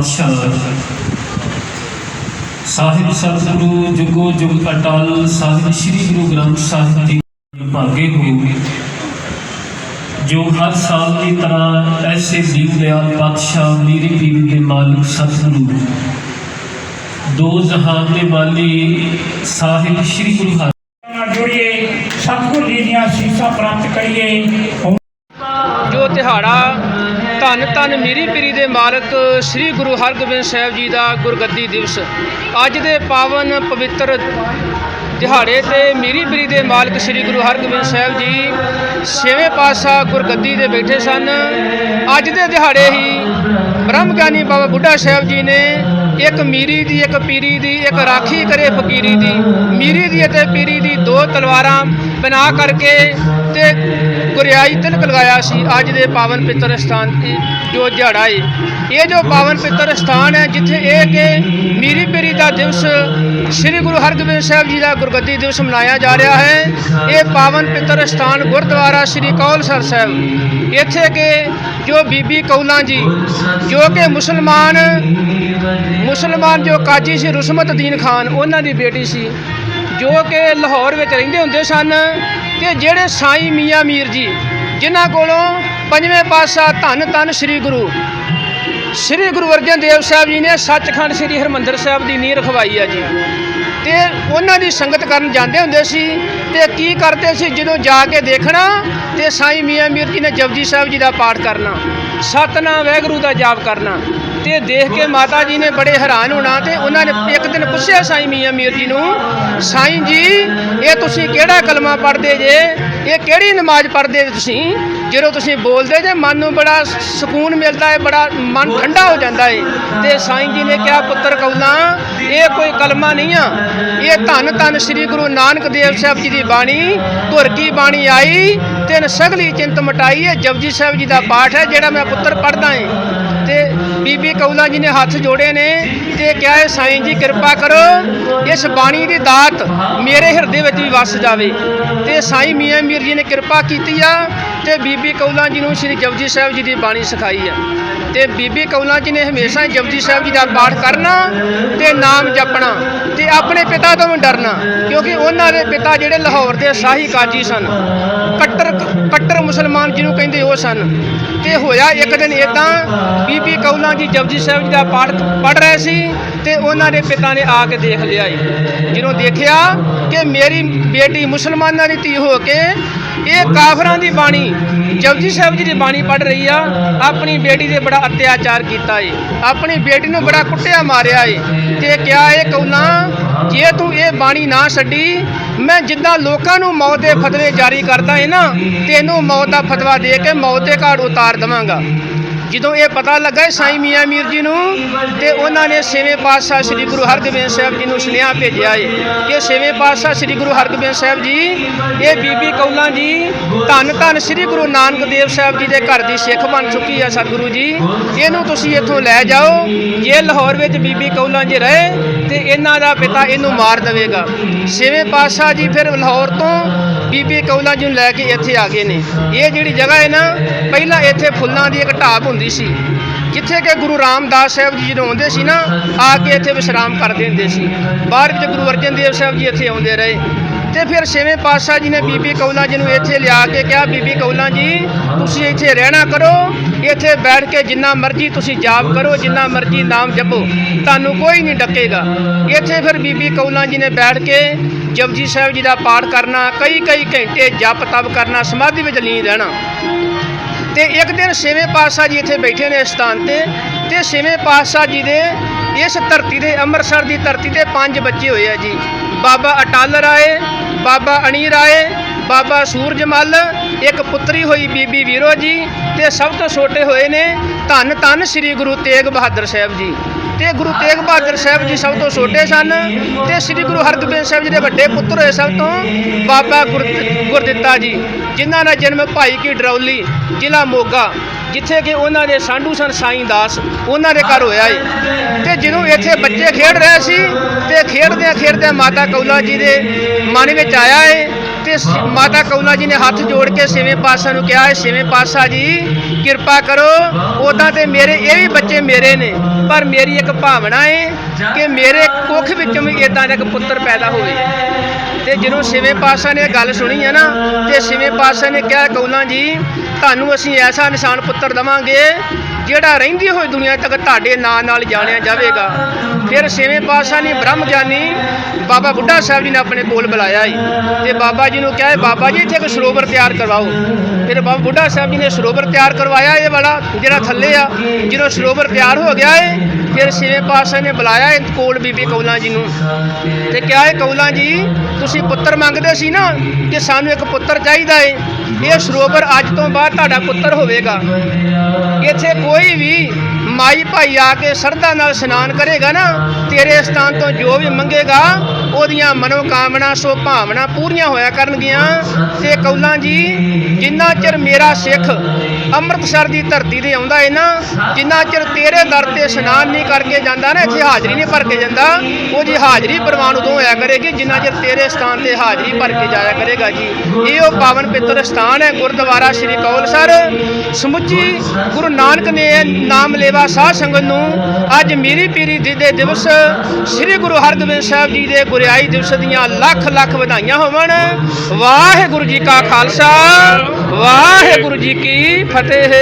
ਪਾਤਸ਼ਾਹ। ਸਾਹਿਬ ਸਤਿਗੁਰੂ ਜੁਗੋ ਜੁਗ ਅਟਲ ਸਾਹਿਬ ਸ੍ਰੀ ਗੁਰੂ ਗ੍ਰੰਥ ਸਾਹਿਬ ਜੀ ਭਾਗੇ ਹੋ ਜੋ ਹਰ ਸਾਲ ਦੀ ਤਰ੍ਹਾਂ ਐਸੇ ਦੀਨ ਦਿਆਲ ਪਾਤਸ਼ਾਹ ਮੀਰੀ ਪੀਰ ਦੇ ਮਾਲਕ ਸਤਿਗੁਰੂ ਦੋ ਜਹਾਨ ਦੇ ਵਾਲੀ ਸਾਹਿਬ ਸ੍ਰੀ ਗੁਰੂ ਹਰਿ ਨਾਲ ਜੁੜੀਏ ਸਤਿਗੁਰ ਜੀ ਦੀਆਂ ਅਸੀਸਾਂ ਪ੍ਰਾਪਤ ਕਰੀਏ। ਜੋ ਦਿਹਾੜਾ ਧੰਨ ਧੰਨ ਮੀਰੀ ਪੀਰੀ ਦੇ ਮਾਲਕ ਸ੍ਰੀ ਗੁਰੂ ਹਰਗੋਬਿੰਦ ਸਾਹਿਬ ਜੀ ਦਾ ਗੁਰਗੱਦੀ ਦਿਵਸ। ਅੱਜ ਦੇ ਪਾਵਨ ਪਵਿੱਤਰ ਦਿਹਾੜੇ ਤੇ ਮੀਰੀ ਪੀਰੀ ਦੇ ਮਾਲਕ ਸ੍ਰੀ ਗੁਰੂ ਹਰਗੋਬਿੰਦ ਸਾਹਿਬ ਜੀ ਛੇਵੇਂ ਪਾਤਸ਼ਾਹ ਗੁਰਗੱਦੀ ਦੇ ਬੈਠੇ ਸਨ। ਅੱਜ ਦੇ ਦਿਹਾੜੇ ਹੀ ਬ੍ਰਹਮ ਗਿਆਨੀ ਬਾਬਾ ਬੁੱਢਾ ਸਾਹਿਬ ਜੀ ਨੇ ਇੱਕ ਮੀਰੀ ਦੀ, ਇੱਕ ਪੀਰੀ ਦੀ, ਇੱਕ ਰਾਖੀ ਕਰੇ ਫਕੀਰੀ ਦੀ, ਮੀਰੀ ਦੀ ਅਤੇ ਪੀਰੀ ਦੀ ਦੋ ਤਲਵਾਰਾਂ ਬਣਾ ਕਰਕੇ ਤੇ ਗੁਰਿਆਈ ਤਿਲਕ ਲਗਾਇਆ ਸੀ। ਅੱਜ ਦੇ ਪਾਵਨ ਪਿੱਤਰ ਸਥਾਨ ਤੇ ਜੋ ਦਿਹਾੜਾ ਏ। ਇਹ ਜੋ ਪਾਵਨ ਪਿੱਤਰ ਸਥਾਨ ਹੈ, ਜਿੱਥੇ ਇਹ ਕਿ ਮੀਰੀ ਪੀਰੀ ਦਾ ਦਿਵਸ ਸ੍ਰੀ ਗੁਰੂ ਹਰਗੋਬਿੰਦ ਸਾਹਿਬ ਜੀ ਦਾ ਗੁਰਗੱਦੀ ਦਿਵਸ ਮਨਾਇਆ ਜਾ ਰਿਹਾ ਹੈ। ਇਹ ਪਾਵਨ ਪਿੱਤਰ ਸਥਾਨ ਗੁਰਦੁਆਰਾ ਸ੍ਰੀ ਕੌਲਸਰ ਸਾਹਿਬ। ਇੱਥੇ ਕਿ ਜੋ ਬੀਬੀ ਕੌਲਾਂ ਜੀ, ਜੋ ਕਿ ਮੁਸਲਮਾਨ ਮੁਸਲਮਾਨ ਜੋ ਕਾਜੀ ਸੀ ਰੁਸਮਤ-ਦੀਨ ਖਾਨ, ਉਹਨਾਂ ਦੀ ਬੇਟੀ ਸੀ, ਜੋ ਕਿ ਲਾਹੌਰ ਵਿੱਚ ਰਹਿੰਦੇ ਹੁੰਦੇ ਸਨ। ਤੇ ਜਿਹੜੇ ਸਾਈਂ ਮੀਆਂ ਮੀਰ ਜੀ, ਜਿਨ੍ਹਾਂ ਕੋਲੋਂ ਪੰਜਵੇਂ ਪਾਤਸ਼ਾਹ ਧੰਨ ਧੰਨ ਸ੍ਰੀ ਗੁਰੂ ਸ੍ਰੀ ਗੁਰੂ ਅਰਜਨ ਦੇਵ ਸਾਹਿਬ ਜੀ ਨੇ ਸੱਚਖੰਡ ਸ੍ਰੀ ਹਰਿਮੰਦਰ ਸਾਹਿਬ ਦੀ ਨੀਂਹ ਰਖਵਾਈ ਆ ਜੀ। ਤੇ ਉਹਨਾਂ ਦੀ ਸੰਗਤ ਕਰਨ ਜਾਂਦੇ ਹੁੰਦੇ ਸੀ ਤੇ ਕੀ ਕਰਦੇ ਸੀ? ਜਦੋਂ ਜਾ ਕੇ ਦੇਖਣਾ ਤੇ ਸਾਈਂ ਮੀਆਂ ਮੀਰ ਜੀ ਨੇ ਜਪਜੀ ਸਾਹਿਬ ਜੀ ਦਾ ਪਾਠ ਕਰਨਾ, ਸਤਨਾਮ ਵਾਹਿਗੁਰੂ ਦਾ ਜਾਪ ਕਰਨਾ। ਤੇ ਦੇਖ ਕੇ ਮਾਤਾ ਜੀ ਨੇ ਬੜੇ ਹੈਰਾਨ ਹੋਣਾ ਤੇ ਉਹਨਾਂ ਨੇ ਇੱਕ ਦਿਨ ਪੁੱਛਿਆ ਸਾਈਂ ਮੀਆਂ ਮੀਰ ਜੀ ਨੂੰ, ਸਾਈਂ ਜੀ, ਇਹ ਤੁਸੀਂ ਕਿਹੜਾ ਕਲਮਾ ਪੜ੍ਹਦੇ ਜੇ? ਇਹ ਕਿਹੜੀ ਨਮਾਜ਼ ਪੜ੍ਹਦੇ ਜੇ ਤੁਸੀਂ? ਜਦੋਂ ਤੁਸੀਂ ਬੋਲਦੇ ਜੇ, ਮਨ ਨੂੰ ਬੜਾ ਸਕੂਨ ਮਿਲਦਾ ਹੈ ਬੜਾ ਮਨ ਠੰਡਾ ਹੋ ਜਾਂਦਾ ਹੈ ਤੇ ਸਾਈਂ ਜੀ ਨੇ ਕਿਹਾ, ਪੁੱਤਰ ਕੌਲਾਂ, ਇਹ ਕੋਈ ਕਲਮਾ ਨਹੀਂ ਆ। ਇਹ ਧੰਨ ਧੰਨ ਸ੍ਰੀ ਗੁਰੂ ਨਾਨਕ ਦੇਵ ਸਾਹਿਬ ਜੀ ਦੀ ਬਾਣੀ, ਧੁਰ ਕੀ ਬਾਣੀ ਆਈ ਤੇ ਸਗਲੀ ਚਿੰਤ ਮਟਾਈ ਇਹ ਜਪਜੀ ਸਾਹਿਬ ਜੀ ਦਾ ਪਾਠ ਹੈ, ਜਿਹੜਾ ਮੈਂ ਪੁੱਤਰ ਪੜ੍ਹਦਾ ਹਾਂ ਬੀਬੀ ਕੌਲਾ ਜੀ ਨੇ ਹੱਥ ਜੋੜੇ ਨੇ ਤੇ ਕਿਹਾ ਹੈ, ਸਾਈਂ ਜੀ, ਕਿਰਪਾ ਕਰੋ, ਇਸ ਬਾਣੀ ਦੀ ਦਾਤ ਮੇਰੇ ਹਿਰਦੇ ਵਿੱਚ ਵੀ ਵਸ ਜਾਵੇ। ਤੇ ਸਾਈਂ ਮੀਆਂ ਮੀਰ ਜੀ ਨੇ ਕਿਰਪਾ ਕੀਤੀ ਆ ਤੇ ਬੀਬੀ ਕੌਲਾ ਜੀ ਨੂੰ ਸ੍ਰੀ ਜਪਜੀ ਸਾਹਿਬ ਜੀ ਦੀ ਬਾਣੀ ਸਿਖਾਈ ਆ। ਤੇ ਬੀਬੀ ਕੌਲਾ ਜੀ ਨੇ ਹਮੇਸ਼ਾ ਹੀ ਜਪਜੀ ਸਾਹਿਬ ਜੀ ਦਾ ਪਾਠ ਕਰਨਾ ਤੇ ਨਾਮ ਜਪਣਾ ਤੇ ਆਪਣੇ ਪਿਤਾ ਤੋਂ ਵੀ ਡਰਨਾ, ਕਿਉਂਕਿ ਉਹਨਾਂ ਦੇ ਪਿਤਾ ਜਿਹੜੇ ਲਾਹੌਰ ਦੇ ਸ਼ਾਹੀ ਕਾਜੀ ਸਨ। ਕੱਟਰ ਕੱਟਰ ਮੁਸਲਮਾਨ ਜਿਹਨੂੰ ਕਹਿੰਦੇ ਉਹ ਸਨ। ਤੇ ਹੋਇਆ ਇੱਕ ਦਿਨ ਇਦਾਂ ਬੀਬੀ ਜੀ ਜਪਜੀ ਸਾਹਿਬ ਜੀ ਦਾ ਪਾਠ ਪੜ੍ਹ ਰਹੇ ਸੀ ਤੇ ਉਹਨਾਂ ਦੇ ਪਿਤਾ ਨੇ ਆ ਕੇ ਦੇਖ ਲਿਆ ਈ ਜਦੋਂ ਦੇਖਿਆ ਕਿ ਮੇਰੀ ਬੇਟੀ ਮੁਸਲਮਾਨਾਂ ਦੀ ਧੀ ਹੋ ਕੇ ਇਹ ਕਾਫਰਾਂ ਦੀ ਬਾਣੀ, ਜਪਜੀ ਸਾਹਿਬ ਜੀ ਦੀ ਬਾਣੀ ਪੜ੍ਹ ਰਹੀ ਆ, ਆਪਣੀ ਬੇਟੀ ਦੇ ਬੜਾ ਅਤਿਆਚਾਰ ਕੀਤਾ ਏ ਆਪਣੀ ਬੇਟੀ ਨੂੰ ਬੜਾ ਕੁੱਟਿਆ ਮਾਰਿਆ ਏ ਤੇ ਕਿਹਾ ਇਹ ਕੌਲਾ ਜੇ ਤੂੰ ਇਹ ਬਾਣੀ ਨਾ ਛੱਡੀ, ਮੈਂ ਜਿੱਦਾਂ ਲੋਕਾਂ ਨੂੰ ਮੌਤ ਦੇ ਫਤਵੇ ਜਾਰੀ ਕਰਦਾ ਏ ਨਾ, ਤੈਨੂੰ ਮੌਤ ਦਾ ਫਤਵਾ ਦੇ ਕੇ ਮੌਤ ਦੇ ਘਾਟ ਉਤਾਰ ਦਵਾਂਗਾ। ਜਦੋਂ ਇਹ ਪਤਾ ਲੱਗਾ ਇਹ ਸਾਈਂ ਮੀਆਂ ਮੀਰ ਜੀ ਨੂੰ, ਤੇ ਉਹਨਾਂ ਨੇ ਛੇਵੇਂ ਪਾਤਸ਼ਾਹ ਸ੍ਰੀ ਗੁਰੂ ਹਰਗੋਬਿੰਦ ਸਾਹਿਬ ਜੀ ਨੂੰ ਸੁਨੇਹਾ ਭੇਜਿਆ ਏ ਕਿ ਛੇਵੇਂ ਪਾਤਸ਼ਾਹ ਸ੍ਰੀ ਗੁਰੂ ਹਰਗੋਬਿੰਦ ਸਾਹਿਬ ਜੀ, ਇਹ ਬੀਬੀ ਕੌਲਾਂ ਜੀ, ਧੰਨ ਧੰਨ ਸ੍ਰੀ ਗੁਰੂ ਨਾਨਕ ਦੇਵ ਸਾਹਿਬ ਜੀ ਦੇ ਘਰ ਦੀ ਸਿੱਖ ਬਣ ਚੁੱਕੀ ਹੈ ਸਤਿਗੁਰੂ ਜੀ। ਇਹਨੂੰ ਤੁਸੀਂ ਇੱਥੋਂ ਲੈ ਜਾਓ, ਜੇ ਲਾਹੌਰ ਵਿੱਚ ਬੀਬੀ ਕੌਲਾਂ ਜੀ ਰਹੇ ਤੇ ਇਹਨਾਂ ਦਾ ਪਿਤਾ ਇਹਨੂੰ ਮਾਰ ਦੇਵੇਗਾ। ਛੇਵੇਂ ਪਾਤਸ਼ਾਹ ਜੀ ਫਿਰ ਲਾਹੌਰ ਤੋਂ ਬੀਬੀ ਕੌਲਾ ਜੀ ਨੂੰ ਲੈ ਕੇ ਇੱਥੇ ਆ ਗਏ ਨੇ। ਇਹ ਜਿਹੜੀ ਜਗ੍ਹਾ ਹੈ ਨਾ, ਪਹਿਲਾਂ ਇੱਥੇ ਫੁੱਲਾਂ ਦੀ ਇੱਕ ਢਾਬ ਹੁੰਦੀ ਸੀ। ਜਿੱਥੇ ਕਿ ਗੁਰੂ ਰਾਮਦਾਸ ਸਾਹਿਬ ਜੀ ਜਦੋਂ ਆਉਂਦੇ ਸੀ ਨਾ, ਆ ਕੇ ਇੱਥੇ ਵਿਸ਼ਰਾਮ ਕਰਦੇ ਹੁੰਦੇ ਸੀ। ਬਾਅਦ ਵਿੱਚ ਗੁਰੂ ਅਰਜਨ ਦੇਵ ਸਾਹਿਬ ਜੀ ਇੱਥੇ ਆਉਂਦੇ ਰਹੇ। ਤੇ ਫਿਰ ਛੇਵੇਂ ਪਾਤਸ਼ਾਹ ਜੀ ਨੇ ਬੀਬੀ ਕੌਲਾਂ ਜੀ ਨੂੰ ਇੱਥੇ ਲਿਆ ਕੇ ਕਿਹਾ, ਬੀਬੀ ਕੌਲਾਂ ਜੀ, ਤੁਸੀਂ ਇੱਥੇ ਰਹਿਣਾ ਕਰੋ, ਇੱਥੇ ਬੈਠ ਕੇ ਜਿੰਨਾ ਮਰਜ਼ੀ ਤੁਸੀਂ ਜਾਪ ਕਰੋ, ਜਿੰਨਾ ਮਰਜ਼ੀ ਨਾਮ ਜਪੋ, ਤੁਹਾਨੂੰ ਕੋਈ ਨਹੀਂ ਡੱਕੇਗਾ। ਇੱਥੇ ਫਿਰ ਬੀਬੀ ਕੌਲਾਂ ਜੀ ਨੇ ਬੈਠ ਕੇ ਜਪਜੀ ਸਾਹਿਬ ਜੀ ਦਾ ਪਾਠ ਕਰਨਾ ਕਈ ਕਈ ਘੰਟੇ ਜਪ ਤਪ ਕਰਨਾ, ਸਮਾਧੀ ਵਿੱਚ ਲੀਨ ਰਹਿਣਾ। ਤੇ ਇੱਕ ਦਿਨ ਛੇਵੇਂ ਪਾਤਸ਼ਾਹ ਜੀ ਇੱਥੇ ਬੈਠੇ ਨੇ ਇਸ ਸਥਾਨ ਤੇ ਤੇ ਛੇਵੇਂ ਪਾਤਸ਼ਾਹ ਜੀ ਦੇ ਇਸ ਧਰਤੀ ਦੇ ਅੰਮ੍ਰਿਤਸਰ ਦੀ ਧਰਤੀ ਤੇ ਪੰਜ ਬੱਚੇ ਹੋਏ ਆ ਜੀ। ਬਾਬਾ ਅਟਲ ਰਾਏ, ਬਾਬਾ ਅਣੀ ਰਾਏ, ਬਾਬਾ ਸੂਰਜ ਮੱਲ, ਇੱਕ ਪੁੱਤਰੀ ਹੋਈ ਬੀਬੀ ਵੀਰੋ ਜੀ ਤੇ ਸਭ ਤੋਂ ਛੋਟੇ ਹੋਏ ਨੇ ਧੰਨ ਧੰਨ ਸ੍ਰੀ ਗੁਰੂ ਤੇਗ ਬਹਾਦਰ ਸਾਹਿਬ ਜੀ। ਤੇ ਗੁਰੂ ਤੇਗ ਬਹਾਦਰ ਸਾਹਿਬ ਜੀ ਸਭ ਤੋਂ ਛੋਟੇ ਸਨ ਤੇ ਸ੍ਰੀ ਗੁਰੂ ਹਰਗੋਬਿੰਦ ਸਾਹਿਬ ਜੀ ਦੇ ਵੱਡੇ ਪੁੱਤਰ ਹੋਏ ਸਭ ਤੋਂ ਬਾਬਾ ਗੁਰ ਗੁਰਦਿੱਤਾ ਜੀ, ਜਿਨ੍ਹਾਂ ਦਾ ਜਨਮ ਭਾਈ ਕੀ ਡਰੌਲੀ, ਜ਼ਿਲ੍ਹਾ ਮੋਗਾ। ਜਿੱਥੇ ਕਿ ਉਹਨਾਂ ਦੇ ਸਾਂਢੂ ਸਨ, ਸਾਈਂ ਦਾਸ, ਉਹਨਾਂ ਦੇ ਘਰ ਹੋਇਆ ਏ ਤੇ ਜਦੋਂ ਇੱਥੇ ਬੱਚੇ ਖੇਡ ਰਹੇ ਸੀ ਤੇ ਖੇਡਦਿਆਂ ਖੇਡਦਿਆਂ ਮਾਤਾ ਕੌਲਾ ਜੀ ਦੇ ਮਨ ਵਿੱਚ ਆਇਆ ਏ ਤੇ ਮਾਤਾ ਕੌਲਾ ਜੀ ਨੇ ਹੱਥ ਜੋੜ ਕੇ ਛੇਵੇਂ ਪਾਤਸ਼ਾਹ ਨੂੰ ਕਿਹਾ ਹੈ ਛੇਵੇਂ ਪਾਤਸ਼ਾਹ ਜੀ, ਕਿਰਪਾ ਕਰੋ ਉਦਾਂ ਤੇ ਮੇਰੇ, ਇਹ ਵੀ ਬੱਚੇ ਮੇਰੇ ਨੇ, ਪਰ ਮੇਰੀ ਇੱਕ ਭਾਵਨਾ ਏ ਕਿ ਮੇਰੇ ਕੁੱਖ ਵਿੱਚੋਂ ਵੀ ਇਦਾਂ ਦਾ ਇੱਕ ਪੁੱਤਰ ਪੈਦਾ ਹੋਵੇ। ਤੇ ਜਦੋਂ ਛੇਵੇਂ ਪਾਤਸ਼ਾਹ ਨੇ ਇਹ ਗੱਲ ਸੁਣੀ ਹੈ ਨਾ, ਤੇ ਛੇਵੇਂ ਪਾਤਸ਼ਾਹ ਨੇ ਕਿਹਾ, ਕੌਲਾਂ ਜੀ, ਤੁਹਾਨੂੰ ਅਸੀਂ ਐਸਾ ਨਿਸ਼ਾਨ ਪੁੱਤਰ ਦਵਾਂਗੇ, ਜਿਹੜਾ ਰਹਿੰਦੀ ਹੋਈ ਦੁਨੀਆ ਤੱਕ ਤੁਹਾਡੇ ਨਾਂ ਨਾਲ ਜਾਣਿਆ ਜਾਵੇਗਾ। ਫਿਰ ਛੇਵੇਂ ਪਾਤਸ਼ਾਹ ਨੇ ਬ੍ਰਹਮ ਗਿਆਨੀ ਬਾਬਾ ਬੁੱਢਾ ਸਾਹਿਬ ਜੀ ਨੇ ਆਪਣੇ ਕੋਲ ਬੁਲਾਇਆ ਈ ਤੇ ਬਾਬਾ ਜੀ ਨੂੰ ਕਿਹਾ, ਬਾਬਾ ਜੀ, ਇੱਥੇ ਇੱਕ ਸਰੋਵਰ ਤਿਆਰ ਕਰਵਾਓ। ਫਿਰ ਬਾਬਾ ਬੁੱਢਾ ਸਾਹਿਬ ਜੀ ਨੇ ਸਰੋਵਰ ਤਿਆਰ ਕਰਵਾਇਆ ਇਹ ਵਾਲਾ, ਜਿਹੜਾ ਥੱਲੇ ਆ, ਜਦੋਂ ਸਰੋਵਰ ਤਿਆਰ ਹੋ ਗਿਆ ਏ ਫਿਰ ਛੇਵੇਂ ਪਾਤਸ਼ਾਹ ਨੇ ਬੁਲਾਇਆ ਇਹ ਕੋਲ ਬੀਬੀ ਕੌਲਾਂ ਜੀ ਨੂੰ ਤੇ ਕਿਹਾ ਇਹ ਕੌਲਾਂ ਜੀ, ਤੁਸੀਂ ਪੁੱਤਰ ਮੰਗਦੇ ਸੀ ਨਾ ਕਿ ਸਾਨੂੰ ਇੱਕ ਪੁੱਤਰ ਚਾਹੀਦਾ ਏ। ਇਹ ਸਰੋਵਰ ਅੱਜ ਤੋਂ ਬਾਅਦ ਤੁਹਾਡਾ ਪੁੱਤਰ ਹੋਵੇਗਾ। ਇੱਥੇ ਕੋਈ ਵੀ ਮਾਈ ਭਾਈ ਆ ਕੇ ਸਰਦਾ ਨਾਲ ਇਸ਼ਨਾਨ ਕਰੇਗਾ ਨਾ, ਤੇਰੇ ਸਥਾਨ ਤੋਂ ਜੋ ਵੀ ਮੰਗੇਗਾ, ਉਹਦੀਆਂ ਮਨੋਕਾਮਨਾ ਸੋ ਭਾਵਨਾ ਪੂਰੀਆਂ ਹੋਇਆ ਕਰਨਗੀਆਂ। ਤੇ ਕੌਲਾਂ ਜੀ, ਜਿੰਨਾ ਚਿਰ ਮੇਰਾ ਸਿੱਖ ਅੰਮ੍ਰਿਤਸਰ ਦੀ ਧਰਤੀ ਤੇ ਆਉਂਦਾ ਏ ਨਾ, ਜਿੰਨਾ ਚਿਰ ਤੇਰੇ ਦਰ ਤੇ ਇਸ਼ਨਾਨ ਨਹੀਂ ਕਰਕੇ ਜਾਂਦਾ ਨਾ, ਇੱਥੇ ਹਾਜ਼ਰੀ ਨਹੀਂ ਭਰ ਕੇ ਜਾਂਦਾ ਉਹਦੀ ਹਾਜ਼ਰੀ ਪ੍ਰਵਾਨ ਉਦੋਂ ਹੋਇਆ ਕਰੇਗੀ, ਜਿੰਨਾ ਚਿਰ ਤੇਰੇ ਸਥਾਨ ਤੇ ਹਾਜ਼ਰੀ ਭਰ ਕੇ ਜਾਇਆ ਕਰੇਗਾ ਜੀ। ਇਹ ਉਹ ਪਾਵਨ ਪਿੱਤਰ ਸਥਾਨ ਹੈ, ਗੁਰਦੁਆਰਾ ਸ੍ਰੀ ਕੌਲਸਰ। ਸਮੁੱਚੀ ਗੁਰੂ ਨਾਨਕ ਨੇ ਨਾਮ ਲੇਵਾ ਸਾਧ ਸੰਗਤ ਨੂੰ ਅੱਜ ਮੀਰੀ ਪੀਰੀ ਦੀ ਦੇ ਦਿਵਸ ਸ੍ਰੀ ਗੁਰੂ ਹਰਗੋਬਿੰਦ ਸਾਹਿਬ ਜੀ ਦੇ ਗੁਰਿਆਈ ਦਿਵਸ ਦੀਆਂ ਲੱਖ ਲੱਖ ਵਧਾਈਆਂ ਹੋਵਣ। ਵਾਹਿਗੁਰੂ ਜੀ ਕਾ ਖਾਲਸਾ, ਵਾਹਿਗੁਰੂ ਜੀ ਕੀ ਫਤਿਹ।